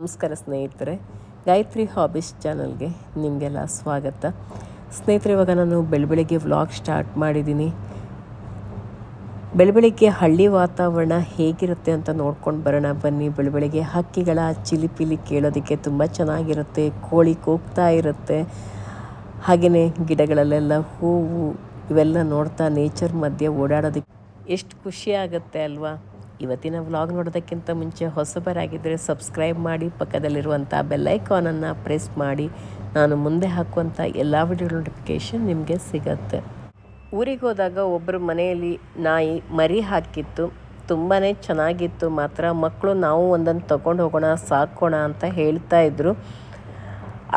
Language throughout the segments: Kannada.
ನಮಸ್ಕಾರ ಸ್ನೇಹಿತರೆ, ಗಾಯತ್ರಿ ಹಾಬೀಸ್ ಚಾನಲ್ಗೆ ನಿಮಗೆಲ್ಲ ಸ್ವಾಗತ. ಸ್ನೇಹಿತರೆ, ಇವಾಗ ನಾನು ಬೆಳಬೆಳಿಗ್ಗೆ ವ್ಲಾಗ್ ಸ್ಟಾರ್ಟ್ ಮಾಡಿದ್ದೀನಿ. ಬೆಳಬೆಳಿಗ್ಗೆ ಹಳ್ಳಿ ವಾತಾವರಣ ಹೇಗಿರುತ್ತೆ ಅಂತ ನೋಡ್ಕೊಂಡು ಬರೋಣ. ಬನ್ನಿ, ಬೆಳಬೆಳಿಗ್ಗೆ ಹಕ್ಕಿಗಳ ಚಿಲಿಪಿಲಿ ಕೇಳೋದಕ್ಕೆ ತುಂಬ ಚೆನ್ನಾಗಿರುತ್ತೆ. ಕೋಳಿ ಕೂಗ್ತಾ ಇರುತ್ತೆ. ಹಾಗೆಯೇ ಗಿಡಗಳಲ್ಲೆಲ್ಲ ಹೂವು ಇವೆಲ್ಲ ನೋಡ್ತಾ ನೇಚರ್ ಮಧ್ಯೆ ಓಡಾಡೋದಕ್ಕೆ ಎಷ್ಟು ಖುಷಿ ಆಗುತ್ತೆ ಅಲ್ವಾ? ಇವತ್ತಿನ ವ್ಲಾಗ್ ನೋಡೋದಕ್ಕಿಂತ ಮುಂಚೆ ಹೊಸಬರಾಗಿದ್ದರೆ ಸಬ್ಸ್ಕ್ರೈಬ್ ಮಾಡಿ, ಪಕ್ಕದಲ್ಲಿರುವಂಥ ಬೆಲ್ಲೈಕಾನನ್ನು ಪ್ರೆಸ್ ಮಾಡಿ. ನಾನು ಮುಂದೆ ಹಾಕುವಂಥ ಎಲ್ಲ ವಿಡಿಯೋ ನೋಟಿಫಿಕೇಷನ್ ನಿಮಗೆ ಸಿಗತ್ತೆ. ಊರಿಗೆ ಹೋದಾಗ ಒಬ್ಬರು ಮನೆಯಲ್ಲಿ ನಾಯಿ ಮರಿ ಹಾಕಿತ್ತು. ತುಂಬಾ ಚೆನ್ನಾಗಿತ್ತು. ಮಾತ್ರ ಮಕ್ಕಳು ನಾವು ಒಂದನ್ನು ತಗೊಂಡು ಹೋಗೋಣ, ಸಾಕೋಣ ಅಂತ ಹೇಳ್ತಾ ಇದ್ರು.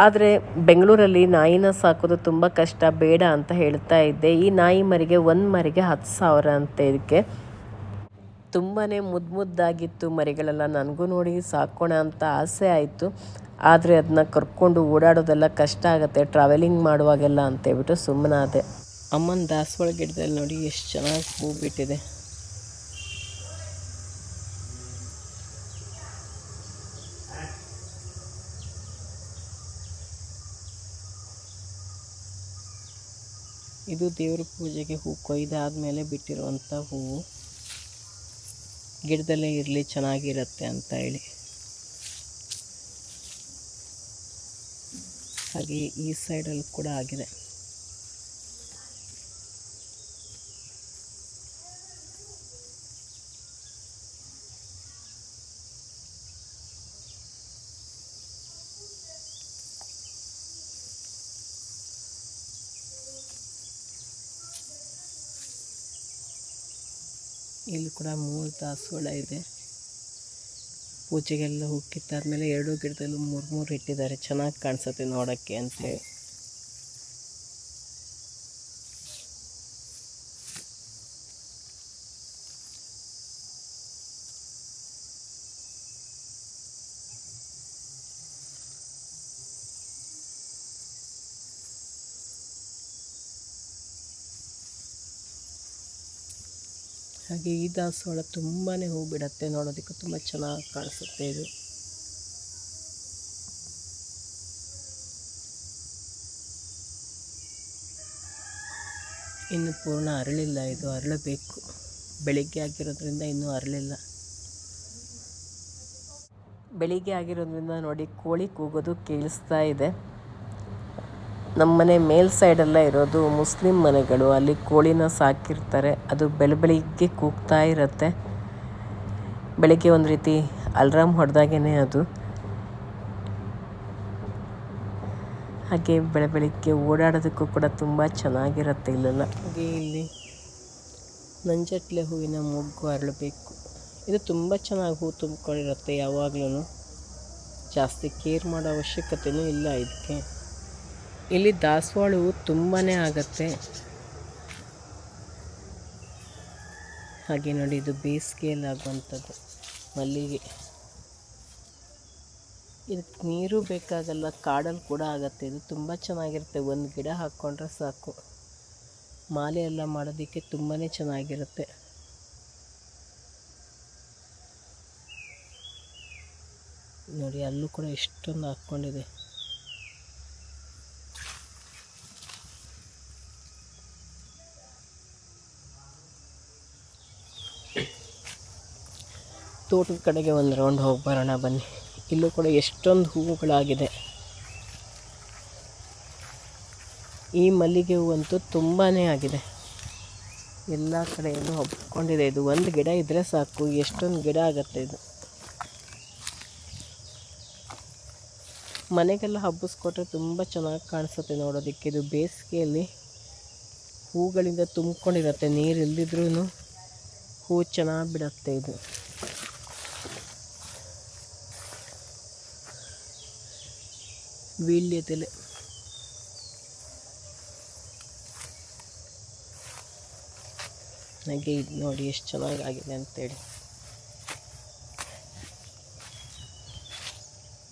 ಆದರೆ ಬೆಂಗಳೂರಲ್ಲಿ ನಾಯಿನ ಸಾಕೋದು ತುಂಬ ಕಷ್ಟ, ಬೇಡ ಅಂತ ಹೇಳ್ತಾ ಇದ್ದೆ. ಈ ನಾಯಿ ಮರಿಗೆ ಒಂದು ಮರಿಗೆ ಹತ್ತು ಸಾವಿರ ಅಂತ ಇದಕ್ಕೆ. ತುಂಬಾ ಮುದ್ದು ಮುದ್ದಾಗಿತ್ತು ಮರಿಗಳೆಲ್ಲ ನನಗೂ ನೋಡಿ ಸಾಕೋಣ ಅಂತ ಆಸೆ ಆಯಿತು. ಆದರೆ ಅದನ್ನ ಕರ್ಕೊಂಡು ಓಡಾಡೋದೆಲ್ಲ ಕಷ್ಟ ಆಗುತ್ತೆ ಟ್ರಾವೆಲಿಂಗ್ ಮಾಡುವಾಗೆಲ್ಲ ಅಂತೇಳ್ಬಿಟ್ಟು ಸುಮ್ಮನಾದೆ ಅಮ್ಮನ ದಾಸವಾಳ ಗಿಡದಲ್ಲಿ ನೋಡಿ ಎಷ್ಟು ಚೆನ್ನಾಗಿ ಹೂ ಬಿಟ್ಟಿದೆ ಇದು ದೇವ್ರ ಪೂಜೆಗೆ ಹೂ ಕೊಯ್ದಾದ್ಮೇಲೆ ಬಿಟ್ಟಿರುವಂಥ ಹೂವು. ಗಿಡದಲ್ಲೇ ಇರಲಿ ಚೆನ್ನಾಗಿರುತ್ತೆ ಅಂತ ಹೇಳಿ. ಹಾಗೆ ಈ ಸೈಡಲ್ಲಿ ಕೂಡ ಆಗಿದೆ. ಇಲ್ಲಿ ಕೂಡ ಮೂರು ದಾಸವಾಳ ಇದೆ. ಪೂಜೆಗೆಲ್ಲ ಹೂ ಕಿತ್ತಾದ್ಮೇಲೆ ಎರಡು ಗಿಡದಲ್ಲೂ ಮೂರು ಮೂರು ಇಟ್ಟಿದ್ದಾರೆ. ಚೆನ್ನಾಗಿ ಕಾಣಿಸುತ್ತೆ ನೋಡೋಕ್ಕೆ ಅಂತೇಳಿ ಹಾಗೆ ಈ ದಾಸವಾಳ ತುಂಬಾ ಹೂ ಬಿಡುತ್ತೆ ನೋಡೋದಕ್ಕೆ ತುಂಬ ಚೆನ್ನಾಗಿ ಕಾಣಿಸುತ್ತೆ ಇದು. ಇನ್ನು ಪೂರ್ಣ ಅರಳಿಲ್ಲ, ಇದು ಅರಳಬೇಕು. ಬೆಳಿಗ್ಗೆ ಆಗಿರೋದ್ರಿಂದ ಇನ್ನೂ ಅರಳಿಲ್ಲ. ಬೆಳಿಗ್ಗೆ ಆಗಿರೋದ್ರಿಂದ ನೋಡಿ ಕೋಳಿ ಕೂಗೋದು ಕೇಳಿಸ್ತಾ ಇದೆ. ನಮ್ಮ ಮನೆ ಮೇಲ್ ಸೈಡೆಲ್ಲ ಇರೋದು ಮುಸ್ಲಿಂ ಮನೆಗಳು. ಅಲ್ಲಿ ಕೋಳಿನ ಸಾಕಿರ್ತಾರೆ. ಅದು ಬೆಳ ಬೆಳಿಗ್ಗೆ ಕೂಗ್ತಾ ಇರುತ್ತೆ. ಬೆಳಿಗ್ಗೆ ಒಂದು ರೀತಿ ಅಲ್ರಾಮ್ ಹೊಡೆದಾಗೇ ಅದು. ಹಾಗೆ ಬೆಳೆ ಬೆಳಿಗ್ಗೆ ಓಡಾಡೋದಕ್ಕೂ ಕೂಡ ತುಂಬ ಚೆನ್ನಾಗಿರುತ್ತೆ ಇಲ್ಲೆಲ್ಲ. ಹಾಗೆ ಇಲ್ಲಿ ನಂಜಟ್ಲೆ ಹೂವಿನ ಮೊಗ್ಗು ಅರಳಬೇಕು. ಇದು ತುಂಬ ಚೆನ್ನಾಗಿ ಹೂ ತುಂಬಿಕೊಂಡಿರುತ್ತೆ ಯಾವಾಗಲೂ ಜಾಸ್ತಿ ಕೇರ್ ಮಾಡೋ ಅವಶ್ಯಕತೆಯೂ ಇಲ್ಲ ಇದಕ್ಕೆ. ಇಲ್ಲಿ ದಾಸವಾಳ ಹೂವು ತುಂಬಾ ಆಗತ್ತೆ. ಹಾಗೆ ನೋಡಿ, ಇದು ಬೇಸಿಗೆಯಲ್ಲಿ ಆಗುವಂಥದ್ದು. ಮಲ್ಲಿಗೆ. ಇದಕ್ಕೆ ನೀರು ಬೇಕಾಗಲ್ಲ, ಕಾಡಲ್ಲಿ ಕೂಡ ಆಗುತ್ತೆ. ಇದು ತುಂಬ ಚೆನ್ನಾಗಿರುತ್ತೆ. ಒಂದು ಗಿಡ ಹಾಕ್ಕೊಂಡ್ರೆ ಸಾಕು. ಮಾಲೆ ಎಲ್ಲ ಮಾಡೋದಕ್ಕೆ ತುಂಬಾ ಚೆನ್ನಾಗಿರುತ್ತೆ. ನೋಡಿ, ಅಲ್ಲೂ ಕೂಡ ಎಷ್ಟೊಂದು ಹಾಕ್ಕೊಂಡಿದೆ. ತೋಟದ ಕಡೆಗೆ ಒಂದು ರೌಂಡ್ ಹೋಗಿ ಬರೋಣ ಬನ್ನಿ. ಇಲ್ಲೂ ಕೂಡ ಎಷ್ಟೊಂದು ಹೂವುಗಳಾಗಿದೆ. ಈ ಮಲ್ಲಿಗೆ ಹೂವಂತೂ ತುಂಬಾ ಆಗಿದೆ. ಎಲ್ಲ ಕಡೆಯಲ್ಲೂ ಹಬ್ಕೊಂಡಿದೆ ಇದು ಒಂದು ಗಿಡ ಇದ್ದರೆ ಸಾಕು. ಎಷ್ಟೊಂದು ಗಿಡ ಆಗುತ್ತೆ ಇದು. ಮನೆಗೆಲ್ಲ ಹಬ್ಬಿಸ್ಕೊಟ್ರೆ ತುಂಬ ಚೆನ್ನಾಗಿ ಕಾಣಿಸುತ್ತೆ ನೋಡೋದಕ್ಕೆ. ಇದು ಬೇಸಿಗೆಯಲ್ಲಿ ಹೂಗಳಿಂದ ತುಂಬ್ಕೊಂಡಿರುತ್ತೆ. ನೀರು ಇಲ್ದಿದ್ರೂ ಹೂ ಚೆನ್ನಾಗಿ ಬಿಡುತ್ತೆ ಇದು. ವೀಳ್ಯದೆಲೆ ನನಗೆ ಇದು ನೋಡಿ ಎಷ್ಟು ಚೆನ್ನಾಗಾಗಿದೆ ಅಂತೇಳಿ.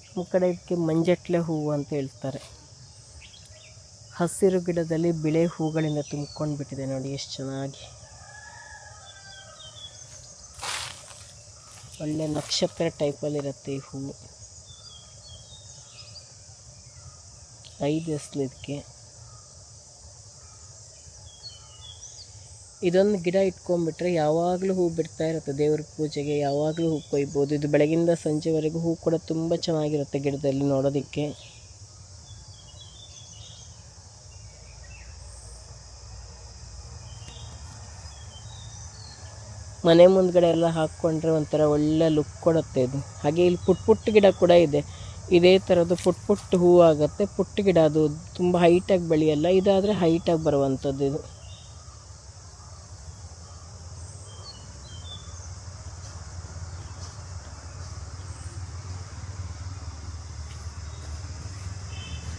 ನಮ್ಮ ಕಡೆ ಇದಕ್ಕೆ ಮಂಜಟ್ಲೆ ಹೂವು ಅಂತ ಹೇಳ್ತಾರೆ. ಹಸಿರು ಗಿಡದಲ್ಲಿ ಬಿಳೆ ಹೂಗಳಿಂದ ತುಂಬ್ಕೊಂಡು ಬಿಟ್ಟಿದೆ ನೋಡಿ ಎಷ್ಟು ಚೆನ್ನಾಗಿ. ಒಳ್ಳೆ ನಕ್ಷತ್ರ ಟೈಪಲ್ಲಿರುತ್ತೆ ಈ ಹೂವು. ಐದು ಎಸ್ಲು ಇದಕ್ಕೆ ಇದೊಂದು ಗಿಡ ಇಟ್ಕೊಂಡ್ಬಿಟ್ರೆ ಯಾವಾಗಲೂ ಹೂ ಬಿಡ್ತಾ ಇರುತ್ತೆ ದೇವ್ರ ಪೂಜೆಗೆ, ಯಾವಾಗಲೂ ಹೂ ಕೊಯ್ಬೋದು. ಇದು ಬೆಳಗಿಂದ ಸಂಜೆವರೆಗೂ ಹೂ ಕೂಡ ತುಂಬ ಚೆನ್ನಾಗಿರುತ್ತೆ ಗಿಡದಲ್ಲಿ ನೋಡೋದಕ್ಕೆ. ಮನೆ ಮುಂದ್ಗಡೆ ಎಲ್ಲ ಹಾಕ್ಕೊಂಡ್ರೆ ಒಂಥರ ಒಳ್ಳೆ ಲುಕ್ ಕೊಡುತ್ತೆ ಇದು. ಹಾಗೆ ಇಲ್ಲಿ ಪುಟ್ ಪುಟ್ಟ ಗಿಡ ಕೂಡ ಇದೆ. ಇದೇ ಥರದ್ದು ಪುಟ್ ಪುಟ್ಟ ಹೂ ಆಗುತ್ತೆ. ಪುಟ್ಟ ಗಿಡ ಅದು ತುಂಬ ಹೈಟಾಗಿ ಬೆಳೆಯಲ್ಲ, ಇದಾದರೆ ಹೈಟಾಗಿ ಬರುವಂಥದ್ದು ಇದು.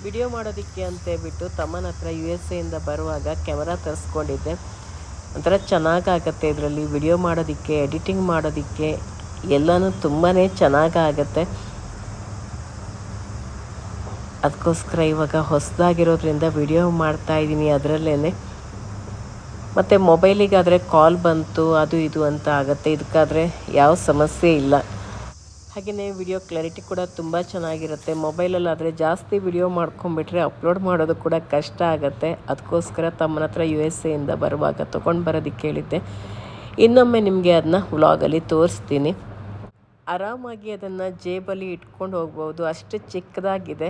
ವಿಡಿಯೋ ಮಾಡೋದಕ್ಕೆ ಅಂತೇಳ್ಬಿಟ್ಟು ತಮ್ಮನ ಹತ್ರ ಯು ಎಸ್ ಎಯಿಂದ ಬರುವಾಗ ಕ್ಯಾಮರಾ ತರಿಸ್ಕೊಂಡಿದ್ದೆ. ಒಂಥರ ಚೆನ್ನಾಗಾಗತ್ತೆ ಇದರಲ್ಲಿ. ವಿಡಿಯೋ ಮಾಡೋದಕ್ಕೆ ಎಡಿಟಿಂಗ್ ಮಾಡೋದಕ್ಕೆ ಎಲ್ಲನೂ ತುಂಬಾ ಚೆನ್ನಾಗಾಗತ್ತೆ ಅದಕ್ಕೋಸ್ಕರ ಇವಾಗ ಹೊಸದಾಗಿರೋದ್ರಿಂದ ವಿಡಿಯೋ ಮಾಡ್ತಾಯಿದ್ದೀನಿ ಅದರಲ್ಲೇ ಮತ್ತು ಮೊಬೈಲಿಗಾದರೆ ಕಾಲ್ ಬಂತು, ಅದು ಇದು ಅಂತ ಆಗುತ್ತೆ. ಇದಕ್ಕಾದರೆ ಯಾವ ಸಮಸ್ಯೆ ಇಲ್ಲ. ಹಾಗೆಯೇ ವಿಡಿಯೋ ಕ್ಲಾರಿಟಿ ಕೂಡ ತುಂಬ ಚೆನ್ನಾಗಿರುತ್ತೆ. ಮೊಬೈಲಲ್ಲಾದರೆ ಜಾಸ್ತಿ ವಿಡಿಯೋ ಮಾಡ್ಕೊಂಬಿಟ್ರೆ ಅಪ್ಲೋಡ್ ಮಾಡೋದು ಕೂಡ ಕಷ್ಟ ಆಗುತ್ತೆ. ಅದಕ್ಕೋಸ್ಕರ ತಮ್ಮನ ಹತ್ರ ಯು ಎಸ್ ಎಯಿಂದ ಬರುವಾಗ ತೊಗೊಂಡು ಬರೋದಕ್ಕೆ ಹೇಳಿದ್ದೆ ಇನ್ನೊಮ್ಮೆ ನಿಮಗೆ ಅದನ್ನ ವ್ಲಾಗಲ್ಲಿ ತೋರಿಸ್ತೀನಿ. ಆರಾಮಾಗಿ ಅದನ್ನು ಜೇಬಲ್ಲಿ ಇಟ್ಕೊಂಡು ಹೋಗ್ಬೋದು. ಅಷ್ಟು ಚಿಕ್ಕದಾಗಿದೆ.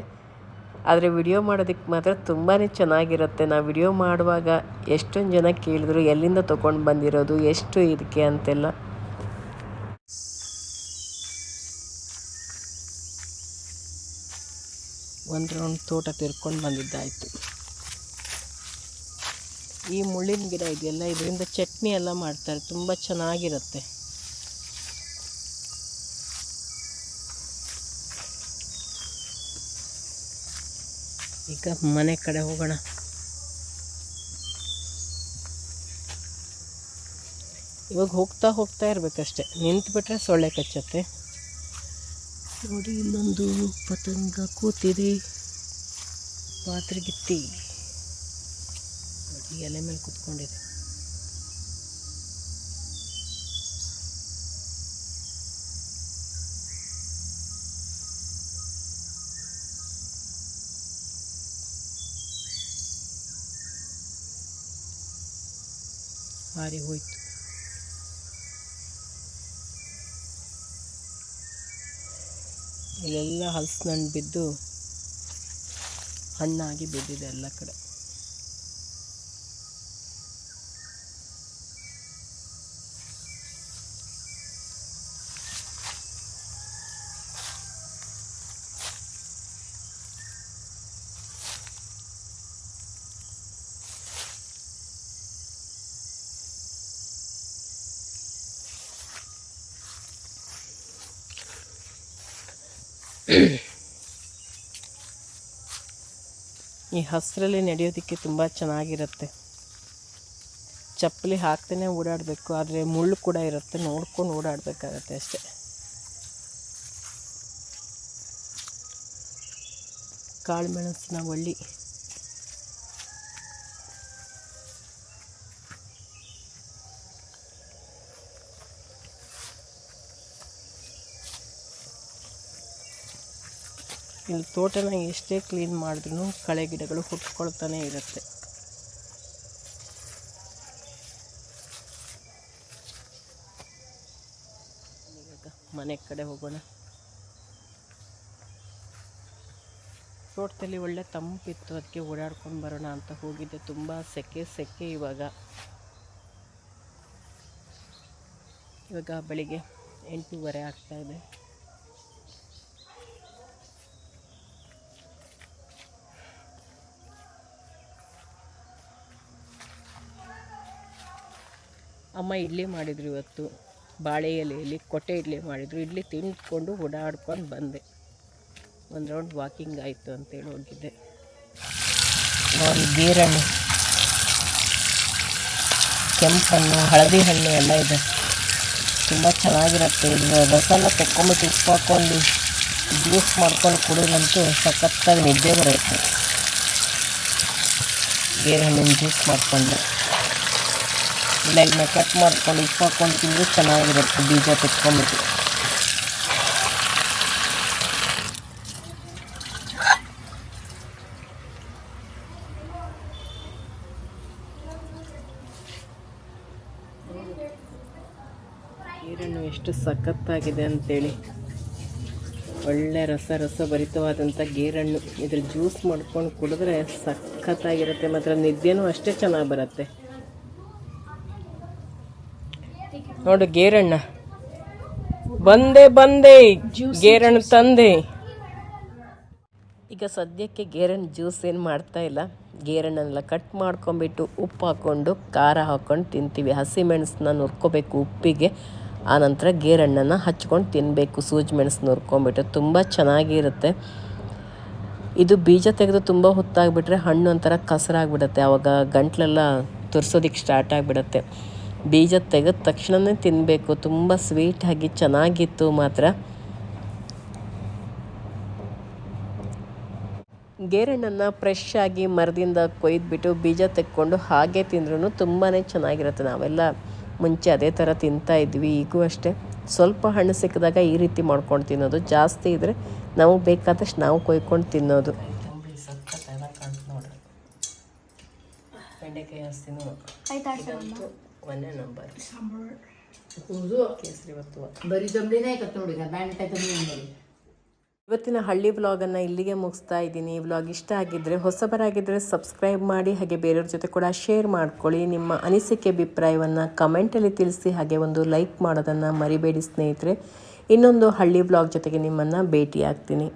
ಆದರೆ ವಿಡಿಯೋ ಮಾಡೋದಕ್ಕೆ ಮಾತ್ರ ತುಂಬಾ ಚೆನ್ನಾಗಿರುತ್ತೆ. ನಾವು ವಿಡಿಯೋ ಮಾಡುವಾಗ ಎಷ್ಟೊಂದು ಜನ ಕೇಳಿದ್ರು, ಎಲ್ಲಿಂದ ತೊಗೊಂಡು ಬಂದಿರೋದು, ಎಷ್ಟು ಇದಕ್ಕೆ ಅಂತೆಲ್ಲ. ಒಂದು ರೌಂಡ್ ತೋಟ ತಿರ್ಕೊಂಡು ಬಂದಿದ್ದಾಯಿತು. ಈ ಮುಳ್ಳಿನ ಗಿಡ ಇದೆಯಲ್ಲ, ಇದರಿಂದ ಚಟ್ನಿ ಎಲ್ಲ ಮಾಡ್ತಾರೆ, ತುಂಬ ಚೆನ್ನಾಗಿರುತ್ತೆ. ಈಗ ಮನೆ ಕಡೆ ಹೋಗೋಣ. ಇವಾಗ ಹೋಗ್ತಾ ಹೋಗ್ತಾ ಇರ್ಬೇಕಷ್ಟೆ. ನಿಂತ್ಬಿಟ್ರೆ ಸೊಳ್ಳೆ ಕಚ್ಚತ್ತೆ. ನೋಡಿ, ಇನ್ನೊಂದು ಪತಂಗ ಕೂತಿದೆ. ಪಾತ್ರೆಗಿತ್ತಿ ಎಲೆ ಮೇಲೆ ಕೂತ್ಕೊಂಡಿದೆ. ಹಾರಿ ಹೋಯ್ತು. ಇಲ್ಲೆಲ್ಲ ಹಲಸಿನಣ್ಣು ಬಿದ್ದು ಹಣ್ಣಾಗಿ ಬಿದ್ದಿದೆ ಎಲ್ಲ ಕಡೆ. ಈ ಹಸಿರಲ್ಲಿ ನಡೆಯೋದಕ್ಕೆ ತುಂಬ ಚೆನ್ನಾಗಿರುತ್ತೆ. ಚಪ್ಪಲಿ ಹಾಕ್ತೇನೆ ಓಡಾಡಬೇಕು, ಆದರೆ ಮುಳ್ಳು ಕೂಡ ಇರುತ್ತೆ, ನೋಡ್ಕೊಂಡು ಓಡಾಡಬೇಕಾಗತ್ತೆ ಅಷ್ಟೇ. ಕಾಳುಮೆಣಸಿನ ಬಳ್ಳಿ ಇಲ್ಲಿ ತೋಟನ ಎಷ್ಟೇ ಕ್ಲೀನ್ ಮಾಡಿದ್ರೂ ಕಳೆ ಗಿಡಗಳು ಹುಟ್ಕೊಳ್ತಾನೆ ಇರುತ್ತೆ. ಮನೆ ಕಡೆ ಹೋಗೋಣ. ತೋಟದಲ್ಲಿ ಒಳ್ಳೆ ತಂಪಿತ್ತು, ಅದಕ್ಕೆ ಓಡಾಡ್ಕೊಂಡು ಬರೋಣ ಅಂತ ಹೋಗಿದ್ದೆ. ತುಂಬ ಸೆಕೆ ಸೆಕೆ ಇವಾಗ. ಇವಾಗ ಬೆಳಿಗ್ಗೆ ಎಂಟೂವರೆ ಆಗ್ತಾಯಿದೆ ಅಮ್ಮ ಇಡ್ಲಿ ಮಾಡಿದ್ರು ಇವತ್ತು. ಬಾಳೆ ಎಲೆಯಲ್ಲಿ ಕೊಟ್ಟೆ ಇಡ್ಲಿ ಮಾಡಿದರು. ಇಡ್ಲಿ ತಿಂದ್ಕೊಂಡು ಓಡಾಡ್ಕೊಂಡು ಬಂದೆ. ಒಂದು ರೌಂಡ್ ವಾಕಿಂಗ್ ಆಯಿತು ಅಂತೇಳಿ ಹೋಗಿದ್ದೆ. ನೋಡಿ ಕೆಂಪು ಹಣ್ಣು ಹಳದಿ ಹಣ್ಣು ಎಲ್ಲ ಇದೆ. ತುಂಬ ಚೆನ್ನಾಗಿರುತ್ತೆ. ಇದು ರಸನ ತೆಕ್ಕೊಂಬಿಟ್ಟು ಉಪ್ಪು ಹಾಕ್ಕೊಂಡು ಜ್ಯೂಸ್ ಮಾಡ್ಕೊಂಡು ಕುಡಿದಂತೂ ಸಖತ್ತಾಗಿ ನಿದ್ದೆ ಬರುತ್ತೆ. ಗೇರು ಹಣ್ಣಿನ ಜ್ಯೂಸ್ ಮಾಡಿಕೊಂಡು. ಇಲ್ಲ ಕಟ್ ಮಾಡ್ಕೊಂಡು ಇಟ್ಕೊಂಡು ತಿಂದರೆ ಚೆನ್ನಾಗಿರುತ್ತೆ, ಬೀಜ ತೆಕ್ಕೊಂಬಿಟ್ಟು ನೀರನ್ನು ಎಷ್ಟು ಸಖತ್ತಾಗಿದೆ ಅಂತೇಳಿ. ಒಳ್ಳೆ ರಸ ರಸಭರಿತವಾದಂಥ ಗೇರಣ್ಣು ಇದ್ರ ಜ್ಯೂಸ್ ಮಾಡ್ಕೊಂಡು ಕುಡಿದ್ರೆ ಸಖತ್ತಾಗಿರುತ್ತೆ ಮಾತ್ರ. ನಿದ್ದೆನೂ ಅಷ್ಟೇ ಚೆನ್ನಾಗಿ ಬರುತ್ತೆ. ನೋಡು ಗೇರಣ್ಣ. ಬಂದೆ ಬಂದೆ, ಗೇರಣ್ಣ ತಂದೆ. ಈಗ ಸದ್ಯಕ್ಕೆ ಗೇರಣ್ಣ ಜ್ಯೂಸ್ ಏನು ಮಾಡ್ತಾ ಇಲ್ಲ. ಗೇರಣ್ಣನ್ನೆಲ್ಲ ಕಟ್ ಮಾಡ್ಕೊಂಬಿಟ್ಟು ಉಪ್ಪು ಹಾಕ್ಕೊಂಡು ಖಾರ ಹಾಕ್ಕೊಂಡು ತಿಂತೀವಿ. ಹಸಿಮೆಣಸನ್ನ ನುರ್ಕೋಬೇಕು ಉಪ್ಪಿಗೆ. ಆನಂತರ ಗೇರಣ್ಣನ ಹಚ್ಕೊಂಡು ತಿನ್ನಬೇಕು ಸೂಜಿ ಮೆಣಸು ನುರ್ಕೊಂಬಿಟ್ಟು ತುಂಬ ಚೆನ್ನಾಗಿರುತ್ತೆ. ಇದು ಬೀಜ ತೆಗೆದು ತುಂಬ ಹೊತ್ತಾಗಿಬಿಟ್ರೆ ಹಣ್ಣು ಒಂಥರ ಕಸರಾಗ್ಬಿಡುತ್ತೆ. ಆವಾಗ ಗಂಟ್ಲೆಲ್ಲ ತುರ್ಸೋದಿಕ್ಕೆ ಸ್ಟಾರ್ಟ್ ಆಗಿಬಿಡುತ್ತೆ. ಬೀಜ ತೆಗೆದ ತಕ್ಷಣವೇ ತಿನ್ನಬೇಕು ತುಂಬ ಸ್ವೀಟಾಗಿ ಚೆನ್ನಾಗಿತ್ತು ಮಾತ್ರ. ಗೇರಣ್ಣನ್ನು ಫ್ರೆಶ್ ಆಗಿ ಮರದಿಂದ ಕೊಯ್ದುಬಿಟ್ಟು ಬೀಜ ತೆಕ್ಕೊಂಡು ಹಾಗೆ ತಿಂದ್ರೂ ತುಂಬಾ ಚೆನ್ನಾಗಿರುತ್ತೆ. ನಾವೆಲ್ಲ ಮುಂಚೆ ಅದೇ ಥರ ತಿಂತಾ ಇದ್ವಿ ಈಗೂ ಅಷ್ಟೇ. ಸ್ವಲ್ಪ ಹಣ್ಣು ಸಿಕ್ಕಿದಾಗ ಈ ರೀತಿ ಮಾಡ್ಕೊಂಡು ತಿನ್ನೋದು. ಜಾಸ್ತಿ ಇದ್ದರೆ ನಾವು ಬೇಕಾದಷ್ಟು ನಾವು ಕೊಯ್ಕೊಂಡು ತಿನ್ನೋದು. ಬೆಂಡೆಕಾಯಿ ಒಂದೇ ನಂಬರ್ ಇವತ್ತಿನ ಹಳ್ಳಿ ವ್ಲಾಗನ್ನು ಇಲ್ಲಿಗೆ ಮುಗಿಸ್ತಾ ಇದ್ದೀನಿ. ಈ ವ್ಲಾಗ್ ಇಷ್ಟ ಆಗಿದ್ದರೆ ಹೊಸಬರಾಗಿದ್ದರೆ ಸಬ್ಸ್ಕ್ರೈಬ್ ಮಾಡಿ ಹಾಗೆ ಬೇರೆಯವ್ರ ಜೊತೆ ಕೂಡ ಶೇರ್ ಮಾಡ್ಕೊಳ್ಳಿ. ನಿಮ್ಮ ಅನಿಸಿಕೆ ಅಭಿಪ್ರಾಯವನ್ನು ಕಮೆಂಟಲ್ಲಿ ತಿಳಿಸಿ ಹಾಗೆ ಒಂದು ಲೈಕ್ ಮಾಡೋದನ್ನ ಮರಿಬೇಡಿ ಸ್ನೇಹಿತರೆ. ಇನ್ನೊಂದು ಹಳ್ಳಿ ವ್ಲಾಗ್ ಜೊತೆಗೆ ನಿಮ್ಮನ್ನ ಭೇಟಿ ಆಗ್ತೀನಿ